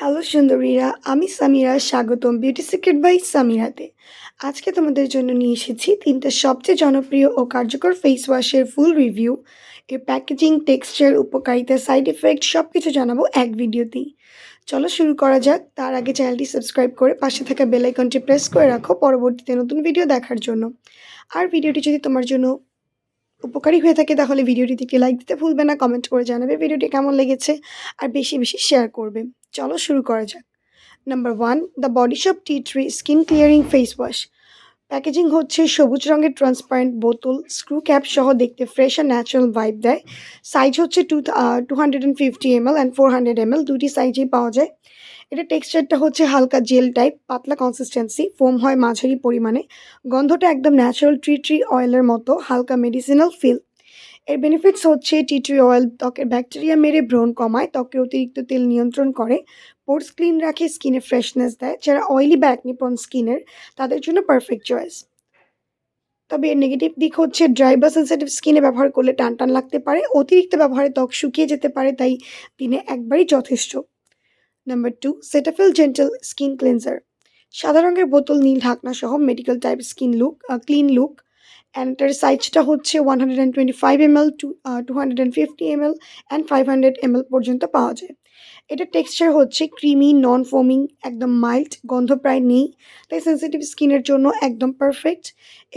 Hello সুন্দরীরা, আমি সামিরা, স্বাগতম beauty secret by সামিরাতে। আজকে তোমাদের জন্য নিয়ে এসেছি তিনটা সবচেয়ে জনপ্রিয় ও কার্যকর ফেস ওয়াশের ফুল রিভিউ এর প্যাকেজিং টেক্সচার উপকারিতা সাইড এফেক্ট সব কিছু জানাব এক ভিডিওতেই। চলো শুরু করা যাক। তার আগে চ্যানেলটি সাবস্ক্রাইব করে পাশে থাকা বেল আইকনটি প্রেস করে রাখো পরবর্তীতে নতুন ভিডিও দেখার জন্য। আর ভিডিওটি যদি তোমার জন্য উপকারী হয়ে থাকে, তাহলে ভিডিওটিতে একটি লাইক দিতে ভুলবে না কমেন্ট করে জানাবে ভিডিওটি কেমন লেগেছে, আর বেশি বেশি শেয়ার করবে। চলো শুরু করা যাক। Number one the Body Shop tea tree skin clearing face wash packaging হচ্ছে সবুজ রঙের ট্রান্সপারেন্ট বোতল স্ক্রু ক্যাপ সহ দেখতে ফ্রেশ আর ন্যাচারাল ভাইব দেয়। সাইজ হচ্ছে two two hundred and fifty ML and four hundred ML দুটি সাইজেই পাওয়া যায়। এটা টেক্সচারটা হচ্ছে হালকা জেল টাইপ, পাতলা কনসিস্টেন্সি ফোম হয় মাঝারি পরিমাণে। গন্ধটা একদম ন্যাচারাল ট্রি ট্রি অয়েলের মতো, হালকা মেডিসিনাল ফিল এর বেনিফিটস হচ্ছে টি ট্রি অয়েল ত্বকের ব্যাকটেরিয়া মেরে ব্রণ কমায় ত্বকের অতিরিক্ত তেল নিয়ন্ত্রণ করে পোর্স ক্লিন রাখে স্কিনে ফ্রেশনেস দেয়। যারা অয়েলি বা অ্যাকনিপন স্কিনের তাদের জন্য পারফেক্ট চয়েস তবে এর নেগেটিভ দিক হচ্ছে ড্রাই বা সেন্সিটিভ স্কিনে ব্যবহার করলে টান টান লাগতে পারে। অতিরিক্ত ব্যবহারে ত্বক শুকিয়ে যেতে পারে, তাই দিনে একবারই যথেষ্ট। Number two Cetaphil gentle skin cleanser সাদা রঙের বোতল, নীল ঢাকনা সহ medical type skin look clean look and এটার সাইজটা হচ্ছে one hundred and twenty five ML two two hundred and fifty ML and five hundred ML পর্যন্ত পাওয়া যায়। এটার টেক্সচার হচ্ছে ক্রিমি নন ফোমিং একদম মাইল্ড গন্ধ প্রায় নেই, তাই সেন্সিটিভ স্কিনের জন্য একদম পারফেক্ট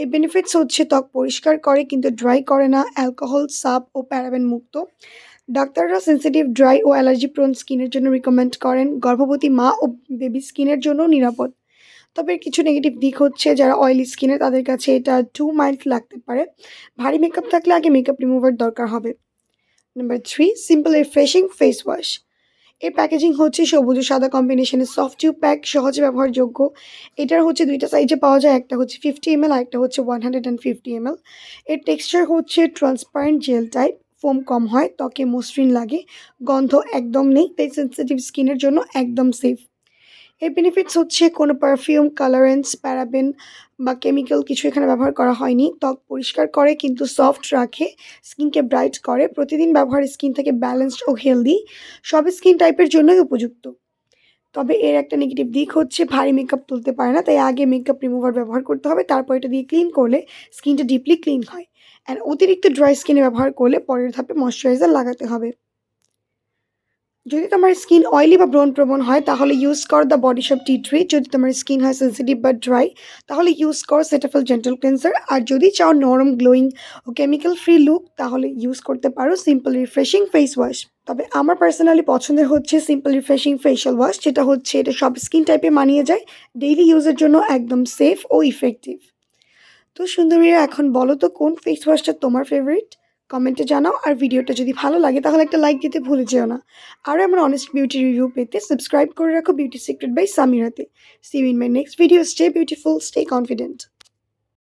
এর বেনিফিটস হচ্ছে ত্বক পরিষ্কার করে, কিন্তু ড্রাই করে না অ্যালকোহল সাপ ও প্যারাবেন মুক্ত। ডাক্তাররা সেন্সিটিভ ড্রাই ও অ্যালার্জি প্রোন স্কিনের জন্য রিকমেন্ড করেন। গর্ভবতী মা ও বেবি স্কিনের জন্য নিরাপদ। তবে কিছু নেগেটিভ দিক হচ্ছে যারা অয়েলি স্কিনে তাদের কাছে এটা টু মাইল্ড লাগতে পারে। ভারী মেকআপ থাকলে আগে মেকআপ রিমুভার দরকার হবে। Number three Simple refreshing face wash এর প্যাকেজিং হচ্ছে সবুজ ও সাদা কম্বিনেশনের সফট টিউব প্যাক সহজে ব্যবহারযোগ্য। এটার হচ্ছে দুইটা সাইজে পাওয়া যায়, একটা হচ্ছে ফিফটি এমএল আর একটা হচ্ছে one hundred and fifty ML এর টেক্সচার হচ্ছে ট্রান্সপারেন্ট জেল টাইপ ফোম কম হয়, ত্বকে মসৃণ লাগে, গন্ধ একদম নেই, তাই সেন্সিটিভ স্কিনের জন্য একদম সেফ এর বেনিফিটস হচ্ছে কোনো পারফিউম কালারেন্স প্যারাবেন বা কেমিক্যাল কিছু এখানে ব্যবহার করা হয়নি। ত্বক পরিষ্কার করে কিন্তু সফট রাখে স্কিনকে ব্রাইট করে। প্রতিদিন ব্যবহার স্কিন থেকে ব্যালেন্সড ও হেলদি সব স্কিন টাইপের জন্যই উপযুক্ত। তবে এর একটা নেগেটিভ দিক হচ্ছে ভারী মেকআপ তুলতে পারে না, তাই আগে মেকআপ রিমুভার ব্যবহার করতে হবে, তারপর এটা দিয়ে ক্লিন করলে স্কিনটা ডিপলি ক্লিন হয়। অ্যান্ড অতিরিক্ত ড্রাই স্কিনে ব্যবহার করলে পরের ধাপে ময়শ্চারাইজার লাগাতে হবে। যদি তোমার স্কিন অয়েলি বা ব্রণ প্রবণ হয়, তাহলে ইউজ কর the Body Shop tea tree যদি তোমার স্কিন হয় সেন্সিটিভ বা ড্রাই তাহলে ইউজ কর সেটাফেল জেন্টাল ক্লেন্সার আর যদি চাও নরম গ্লোয়িং ও কেমিক্যাল ফ্রি লুক তাহলে ইউজ করতে পারো সিম্পল রিফ্রেশিং ফেস ওয়াশ তবে আমার পার্সোনালি পছন্দের হচ্ছে সিম্পল রিফ্রেশিং ফেশিয়াল ওয়াশ যেটা হচ্ছে এটা সব স্কিন টাইপে মানিয়ে যায়। ডেইলি ইউজের জন্য একদম সেফ ও ইফেক্টিভ তো সুন্দরীরা, এখন বলো তো কোন ফেস ওয়াশটা তোমার ফেভারিট কমেন্টে জানাও, আর ভিডিওটা যদি ভালো লাগে তাহলে একটা লাইক দিতে ভুলে যেও না। আরও আমার অনেস্ট বিউটি রিভিউ পেতে সাবস্ক্রাইব করে রাখো beauty secret by সামিরাতে see in my next video stay beautiful stay confident